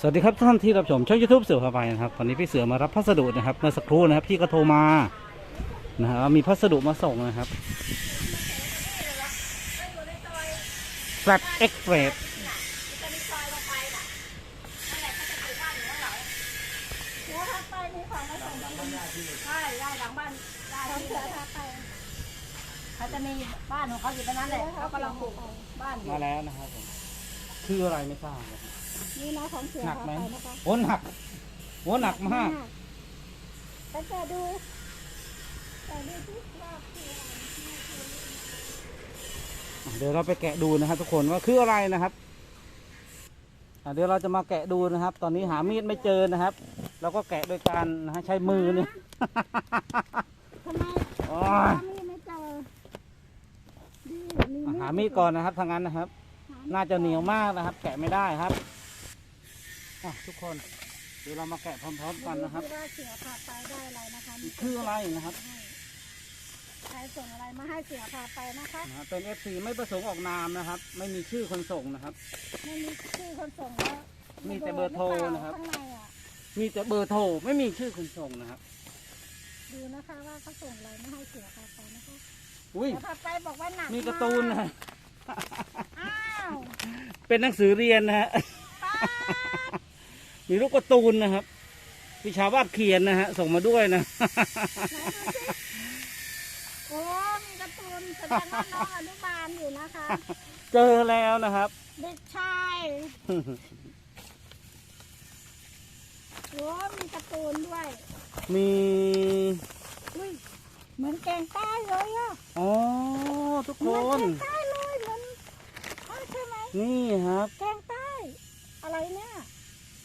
สวัสดีครับท่านที่รับชมช่องยูทูบเสือพาไปนะครับตอนนี้พี่เสือมารับพัสดุนะครับเมื่อสักครู่นะครับพี่ก็โทรมานะฮะว่ามีพัสดุมาส่งนะครับแฟลตเอ็กเพรสหัวทับไปมีของมาส่งตรงนี้ใช่ได้หลังบ้านได้ที่เสือทับไปเขาจะมีบ้านของเขาอยู่ตรงนั้นแหละเขากำลังปลูกบ้านอยู่มาแล้วนะครับผมคืออะไรไม่ทราบครับ นี่นะของเสือหนักไหมทับไปนะคะโอ้หนักโอ้หนักมาก แต่แกดู แต่ดูที่ว่าคืออะไรเดี๋ยวเราไปแกะดูนะครับ ทุกคนว่าคืออะไรนะครับอะเดี๋ยวเราจะมาแกะดูนะครับ ตอนนี้หามีดไม่เจอนะครับ เราก็แกะโดยการนะฮะใช้มือเนี่ย ทำไมโอ้ยหามีดไม่เจอดีมีอะหามีดก่อนนะครับทางนั้นนะครับน่าจะเหนียวมากนะครับ แกะไม่ได้ครับ อะทุกคน เดี๋ยวเรามาแกะพร้อมๆกันนะครับดูที่ว่าเสือพาไปได้อะไรนะคะมีคืออะไรนะครับ ใครส่งอะไรมาให้เสือพาไปนะคะนะฮะเป็น FC ไม่ประสงค์ออกนามนะครับ ไม่มีชื่อคนส่งนะครับ ไม่มีชื่อคนส่งแล้วมีแต่เบอร์โทรนะครับ ข้างในอะมีแต่เบอร์โทรไม่มีชื่อคนส่งนะครับ ดูนะคะว่าเขาส่งอะไรมาให้เสือพาไปนะคะอุ้ย เสือพาไปบอกว่าหนักมีการ์ตูนนะมากอ้าวเป็นหนังสือเรียนนะฮะ ป้า มีรูปการ์ตูนนะครับวิชาวาดเขียนนะฮะส่งมาด้วยนะไหนดูสิโอ้มีการ์ตูนแสดงว่าน้องอนุบาลอยู่นะคะ เจอแล้วนะครับ เด็กชายโอ้มีการ์ตูนด้วย มีอุ้ยเหมือนแกงใต้เลยอะอ๋อทุกเหคมือนนแกงใต้เลยเหมือนอ้าวใช่ไหมนี่ครับ แกงใต้ อะไรเนี่ย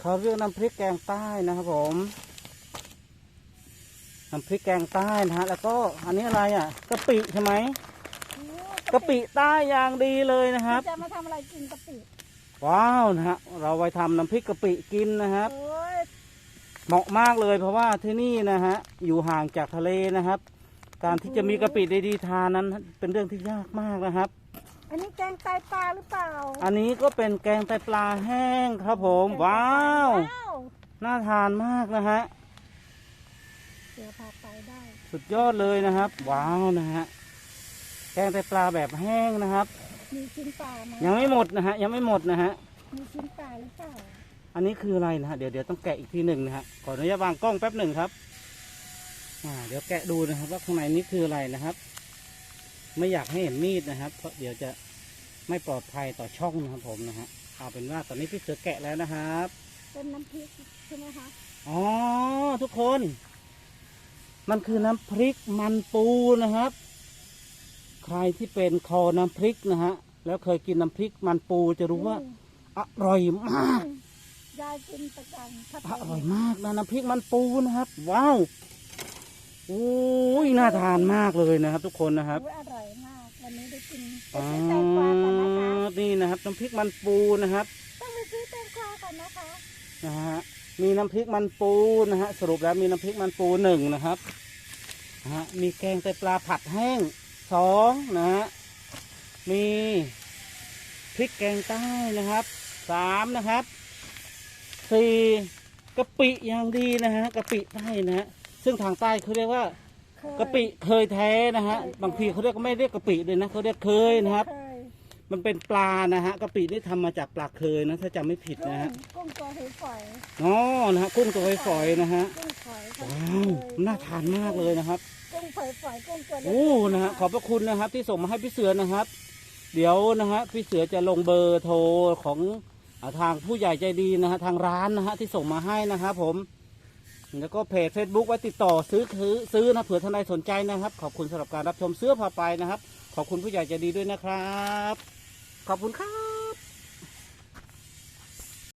เขาเรียกน้ำพริกแกงใต้นะครับผมน้ำพริกแกงใต้นะฮะแล้วก็อันนี้อะไรอะกะปิใช่ไหมโอ้กะปิใต้อย่างดีเลยนะครับ จะมาทำอะไรกินกะปิว้าวนะฮะเราไว้ทำน้ำพริกกะปิกินนะครับ โอ้ยเหมาะมากเลยเพราะว่าที่นี่นะฮะอยู่ห่างจากทะเลนะครับ การที่จะมีกะปิดีๆทานนั้นเป็นเรื่องที่ยากมากนะครับ อันนี้แกงไตปลาหรือเปล่าอันนี้ก็เป็นแกงไตปลาแห้งครับผม ว้าวว้าวน่าทานมากนะฮะเสือพาไปได้ สุดยอดเลยนะครับ ว้าวนะฮะ แกงไตปลาแบบแห้งนะครับ มีชิ้นปลาไหมยังไม่หมดนะฮะ ยังไม่หมดนะฮะ มีชิ้นปลาหรือเปล่า อันนี้คืออะไรนะฮะ เดี๋ยวเดี๋ยวต้องแกะอีกทีหนึ่งนะฮะ ขออนุญาตวางกล้องแป๊บหนึ่งครับ อ่า เดี๋ยวแกะดูนะครับว่าข้างในนี้คืออะไรนะครับ ไม่อยากให้เห็นมีดนะครับเพราะเดี๋ยวจะไม่ปลอดภัยต่อช่องนะครับผมนะฮะเอาเป็นว่าตอนนี้พี่เสือแกะแล้วนะครับเป็นน้ำพริกใช่ไหมคะอ๋อทุกคน มันคือน้ำพริกมันปูนะครับ ใครที่เป็นคอน้ำพริกนะฮะแล้วเคยกินน้ำพริกมันปูจะรู้ว่าอร่อยมากยายกินประจำถ้าอร่อยมากนะน้ำพริกมันปูนะครับ ว้าว โอ้ยน่าทานมากเลยนะครับ ทุกคนนะครับอุ๊ยอร่อยมากวันนี้ได้กินไปอ่าซื้อแตงกวาก่อนนะคะนี่นะครับน้ำพริกมันปูนะครับ ต้องไปซื้อแตงกวาก่อนนะคะนะฮะมีน้ำพริกมันปูนะฮะสรุปแล้วมีน้ำพริกมันปูหนึ่งนะครับนะฮะมีแกงไตปลาผัดแห้งสองนะฮะมีพริกแกงใต้นะครับสามนะครับสี่กะปิอย่างดีนะฮะกะปิใต้นะฮะ ซึ่งทางใต้เขาเรียกว่าเคย กะปิเคยแท้นะฮะบางทีเขาเรียกไม่เรียกกะปิเลยนะเขาเรียกเคยนะครับเคยมันเป็นปลานะฮะกะปินี่ทำมาจากปลาเคยนะถ้าจำไม่ผิดกุ้นะงฮะกุ้งตัวหอยฝอยอ๋อนะฮะกุ้งตัวฝอยๆนะฮะกุ้งฝอยเขาว้าวน่าทานมากเลยนะครับ กุ้งฝอยฝอยกุ้งตัวเล็กโอ้นะฮะขอบพระคุณนะครับ ที่ส่งมาให้พี่เสือนะครับ เดี๋ยวนะฮะพี่เสือจะลงเบอร์โทรของอ่าทางผู้ใหญ่ใจดีนะฮะทางร้านนะฮะที่ส่งมาให้นะครับผม แล้วก็เพจ Facebook ไว้ติดต่อซื้อซื้อซื้อนะเผื่อท่านใดสนใจนะครับ ขอบคุณสำหรับการรับชมเสื้อผ้าไปนะครับ ขอบคุณผู้ใหญ่ใจดีด้วยนะครับ ขอบคุณครับ